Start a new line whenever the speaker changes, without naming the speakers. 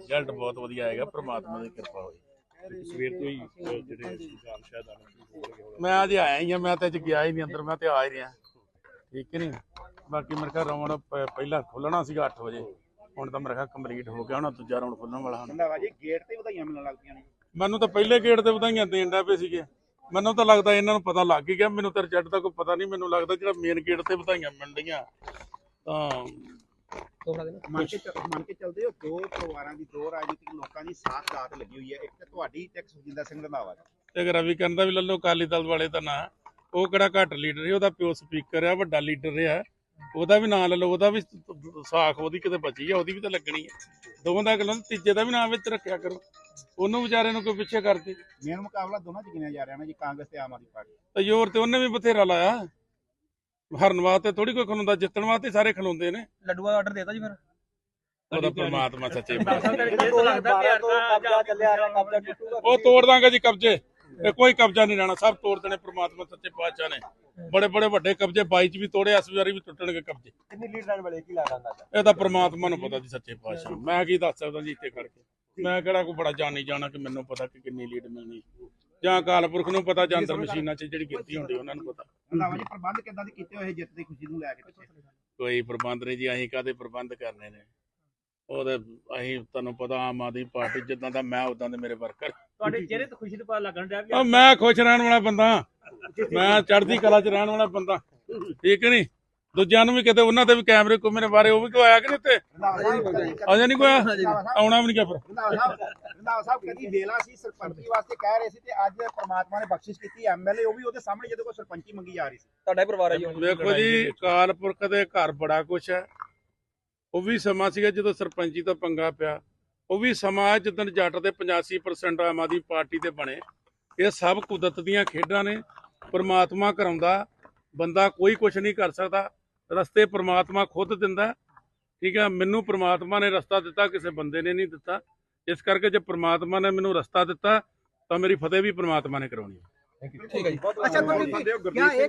Result ਬਹੁਤ ਵਧੀਆ ਆਏਗਾ ਪ੍ਰਮਾਤਮਾ ਦੀ ਕਿਰਪਾ ਹੋਈ
ਸਵੇਰ ਤੋਂ ਹੀ ਅਹ, ਜਿਹੜੇ ਨਿਜ਼ਾਮ ਸ਼ਾਇਦ ਹੋਣ।
ਮੈਂ ਅੱਜ ਆਇਆ ਹੀ ਆ ਮੈਂ ਤਾਂ ਅੱਜ ਗਿਆ ਹੀ ਨਹੀਂ ਅੰਦਰ ਮੈਂ ਤੇ ਆ ਹੀ ਰਿਹਾ। ਠੀਕ ਨਹੀਂ? ਬਾਕੀ ਮੇਰੇ ਖਿਆਲ ਰਾਉਂਡ ਪਹਿਲਾਂ ਖੁੱਲਣਾ ਸੀਗਾ 8 ਵਜੇ। ਹੁਣ ਤਾਂ ਮੇਰੇ ਖਿਆਲ ਕੰਪਲੀਟ ਹੋ ਗਿਆ ਹੁਣ ਦੂਜਾ ਰਾਉਂਡ ਖੁੱਲਣ ਵਾਲਾ ਹੁਣ।
ਰੰਧਾਵਾ ਜੀ ਗੇਟ ਤੇ ਵਧਾਈਆਂ ਮਿਲਣ ਲੱਗ ਪਈਆਂ ਨੇ।
ਮੈਨੂੰ ਤਾਂ ਪਹਿਲੇ ਗੇੜ ਤੇ ਵਧਾਈਆਂ ਦੇਣ ਦਾ ਪਏ ਸੀਗੇ। ਮੈਨੂੰ ਤਾਂ ਲੱਗਦਾ ਇਹਨਾਂ ਨੂੰ ਪਤਾ ਲੱਗ ਹੀ ਗਿਆ ਮੈਨੂੰ ਤਾਂ ਰਿਜ਼ਲਟ ਦਾ ਕੋਈ ਪਤਾ ਨਹੀਂ ਮੈਨੂੰ ਲੱਗਦਾ ਜਿਹੜਾ ਮੇਨ ਗੇਟ ਤੇ ਵਧਾਈਆਂ ਮਿਲ ਰਹੀਆਂ ਤਾਂ
ਮੰਨ ਕੇ ਚੱਲ- ਮੰਨ ਕੇ ਚੱਲਦੇ ਹੋ ਦੋ ਪਰਿਵਾਰਾਂ ਦੀ ਦੋ ਰਾਜਨੀਤਿਕ ਲੋਕਾਂ ਦੀ ਸਾਥ ਦਾਤ ਲੱਗੀ ਹੋਈ ਹੈ। ਇੱਕ ਤਾਂ ਤੁਹਾਡੀ ਤੇ ਇੱਕ ਸੁਖਜਿੰਦਰ ਸਿੰਘ ਰੰਧਾਵਾ ਦੀ
ਤੇ ਅਗਰ ਰਵੀ ਕਰਨ ਦਾ ਵੀ ਲੱਲੋ ਅਕਾਲੀ ਦਲ ਵਾਲੇ ਦਾ ਨਾਂ। ਉਹ ਕਿਹੜਾ ਘੱਟ ਲੀਡਰ ਹੈ ਉਹਦਾ ਪਿਓ ਸਪੀਕਰ ਆ ਵੱਡਾ ਲੀਡਰ ਆ ਉਹਦਾ ਵੀ ਨਾਂ ਲੈ ਲਓ ਉਹਦਾ ਵੀ ਸਾਖ ਉਹਦੀ ਕਿਤੇ ਬਚੀ ਆ ਉਹਦੀ ਵੀ ਤਾਂ ਲੱਗਣੀ ਹੈ ਦੋਵਾਂ ਦਾ ਗੱਲਾਂ ਤੀਜੇ ਦਾ ਵੀ ਨਾਂ ਵਿੱਚ ਰੱਖਿਆ ਕਰੋ। ਉਹਨੂੰ ਵਿਚਾਰੇ ਨੂੰ ਕੋਈ ਪਿੱਛੇ ਕਰਦੇ।
ਮੇਨ ਮੁਕਾਬਲਾ ਦੋਨਾਂ ਚ ਗਿਣਿਆ ਜਾ ਰਿਹਾ ਨਾ ਜੀ ਕਾਂਗਰਸ ਤੇ ਆਮ ਆਦਮੀ ਪਾਰਟੀ?
ਤੇ ਜ਼ੋਰ ਤੇ ਉਹਨੇ ਵੀ ਬਥੇਰਾ ਲਾਇਆ। ਹਰਨ ਵਾਸਤੇ ਥੋੜੀ ਕੋਈ ਖਲੋਂਦਾ ਜਿੱਤਣ ਵਾਸਤੇ ਸਾਰੇ ਖਲੋਂਦੇ ਨੇ।
ਲੱਡੂ ਦਾ ਆਰਡਰ ਦੇਤਾ ਜੀ ਫਿਰ।
ਉਹਦਾ ਪ੍ਰਮਾਤਮਾ ਸੱਚੇ ਉਹ ਤੋੜ ਦਾਂਗੇ ਜੀ ਕਬਜ਼ੇ। ਇਹ ਕੋਈ ਕਬਜ਼ਾ ਨਹੀਂ ਰਹਿਣਾ ਸਭ ਤੋੜ ਦੇਣੇ ਪ੍ਰਮਾਤਮਾ ਸੱਚੇ ਪਾਤਸ਼ਾਹ ਨੇ। ਬੜੇ ਬੜੇ ਵੱਡੇ ਕਬਜ਼ੇ 22 ਚ ਵੀ ਤੋੜੇ ਇਸ ਵਾਰੀ ਵੀ ਟੁੱਟਣਗੇ ਕਬਜ਼ੇ।
ਕਿੰਨੀ ਲੀਡ ਲੈਣ ਵਾਲੇ ਕੀ ਲੱਗਦਾ ਅੰਦਾਜ਼ਾ?
ਇਹ ਤਾਂ ਪ੍ਰਮਾਤਮਾ ਨੂੰ ਪਤਾ ਜੀ ਸੱਚੇ ਪਾਤਸ਼ਾਹ ਨੂੰ। ਮੈਂ ਕੀ ਦੱਸ ਸਕਦਾ ਜੀ ਇੱਥੇ ਖੜ ਕੇ? ਮੈਂ ਕਿਹੜਾ ਕੋਈ ਬੜਾ ਜਾਣੀ ਜਾਣਾ ਕਿ ਮੈਨੂੰ ਪਤਾ ਕਿ ਕਿੰਨੀ ਲੀਡ ਮਿਲਣੀ। ਜਾਂ ਅਕਾਲ ਪੁਰਖ ਨੂੰ ਪਤਾ ਜਾਂ ਅੰਦਰ ਮਸ਼ੀਨਾਂ 'ਚ ਜਿਹੜੀ ਗਿਣਤੀ ਹੁੰਦੀ ਉਹਨਾਂ ਨੂੰ ਪਤਾ।
ਰੰਧਾਵਾ ਜੀ ਪ੍ਰਬੰਧ ਕਿੱਦਾਂ ਦੇ ਕੀਤੇ ਹੋਏ ਜਿੱਤ ਦੀ ਖੁਸ਼ੀ ਨੂੰ ਲੈ ਕੇ ਪਿੱਛੇ?
ਕੋਈ ਪ੍ਰਬੰਧ ਨਹੀਂ ਜੀ ਅਸੀਂ ਕਾਦੇ ਪ੍ਰਬੰਧ ਕਰਨੇ ਨੇ? ਉਹਦੇ ਅਸੀਂ ਤੁਹਾਨੂੰ ਪਤਾ ਆਮ ਆਦਮੀ ਪਾਰਟੀ ਜਿੱਦਾਂ ਦਾ ਮੈਂ ਉਦਾਂ ਦੇ ਮੇਰੇ ਵਰਕਰ।
ਤੁਹਾਡੇ ਚਿਹਰੇ ਤੇ ਖੁਸ਼ੀ ਦਾ ਪਤਾ ਲੱਗਣ ਡਿਆ
ਉਹ ਮੈਂ ਖੁਸ਼ ਰਹਿਣ ਵਾਲਾ ਬੰਦਾ। ਮੈਂ ਚੜ੍ਹਦੀ ਕਲਾ 'ਚ ਰਹਿਣ ਵਾਲਾ ਬੰਦਾ। ਠੀਕ ਨਹੀਂ? ਦੂਜਿਆਂ ਨੂੰ ਵੀ ਕਿਤੇ ਉਹਨਾਂ ਤੇ ਵੀ ਕੈਮਰੇ ਕੁਮਰੇ ਬਾਰੇ ਉਹ ਵੀ ਕੋਈ ਆਇਆ ਕਿ ਨਹੀਂ
ਸਾਹਿਬ
ਅਜੇ ਨਹੀਂ ਕੋਈ ਆਉਣਾ ਵੀ ਨਹੀਂ ਕਿਹਾ ਫਿਰ?
ਰੰਧਾਵਾ ਸਾਹਿਬ ਕਦੀ ਵੇਲਾ ਸੀ ਸਰਪੰਚੀ ਵਾਸਤੇ ਕਹਿ ਰਹੇ ਸੀ ਤੇ ਅੱਜ ਪ੍ਰਮਾਤਮਾ ਨੇ ਬਖਸ਼ਿਸ਼ ਕੀਤੀ ਐਮਐਲਏ ਉਹ ਵੀ ਉਹਦੇ ਸਾਹਮਣੇ ਜਦੋਂ ਕੋਈ ਸਰਪੰਚੀ ਮੰਗੀ ਜਾ ਰਹੀ ਸੀ।
ਤੁਹਾਡਾ ਹੀ ਪਰਿਵਾਰ ਜੀ
ਵੇਖੋ ਜੀ ਪੁਰਖ ਦੇ ਘਰ ਬੜਾ ਕੁਛ ਹੈ। ਉਹ ਵੀ ਸਮਾਂ ਸੀਗਾ ਜਦੋਂ ਸਰਪੰਚੀ ਤੋਂ ਪੰਗਾ ਪਿਆ। ਉਹ ਵੀ ਸਮਾਂ ਹੈ ਜਦੋਂ ਜੱਟ ਦੇ 85% ਆਮ ਆਦਮੀ ਪਾਰਟੀ ਦੇ ਬਣੇ। ਇਹ ਸਭ ਕੁਦਰਤ ਦੀਆਂ ਖੇਡਾਂ ਨੇ। ਪ੍ਰਮਾਤਮਾ ਕਰਾਉਂਦਾ ਬੰਦਾ ਕੋਈ ਕੁਛ ਨਹੀਂ ਕਰ ਸਕਦਾ। ਰਸਤੇ ਪ੍ਰਮਾਤਮਾ ਖੁਦ ਦਿੰਦਾ ਠੀਕ ਹੈ ਮੈਨੂੰ ਪ੍ਰਮਾਤਮਾ ਨੇ ਰਸਤਾ ਦਿੱਤਾ ਕਿਸੇ ਬੰਦੇ ਨੇ ਨਹੀਂ ਦਿੱਤਾ। ਇਸ ਕਰਕੇ ਜੇ ਪ੍ਰਮਾਤਮਾ ਨੇ ਮੈਨੂੰ ਰਸਤਾ ਦਿੱਤਾ ਤਾਂ ਮੇਰੀ ਫਤਿਹ ਵੀ ਪ੍ਰਮਾਤਮਾ ਨੇ ਕਰਾਉਣੀ ਹੈ।
ਠੀਕ ਹੈ ਜੀ।
ਅੱਛਾ ਕਿਆ ਇਹ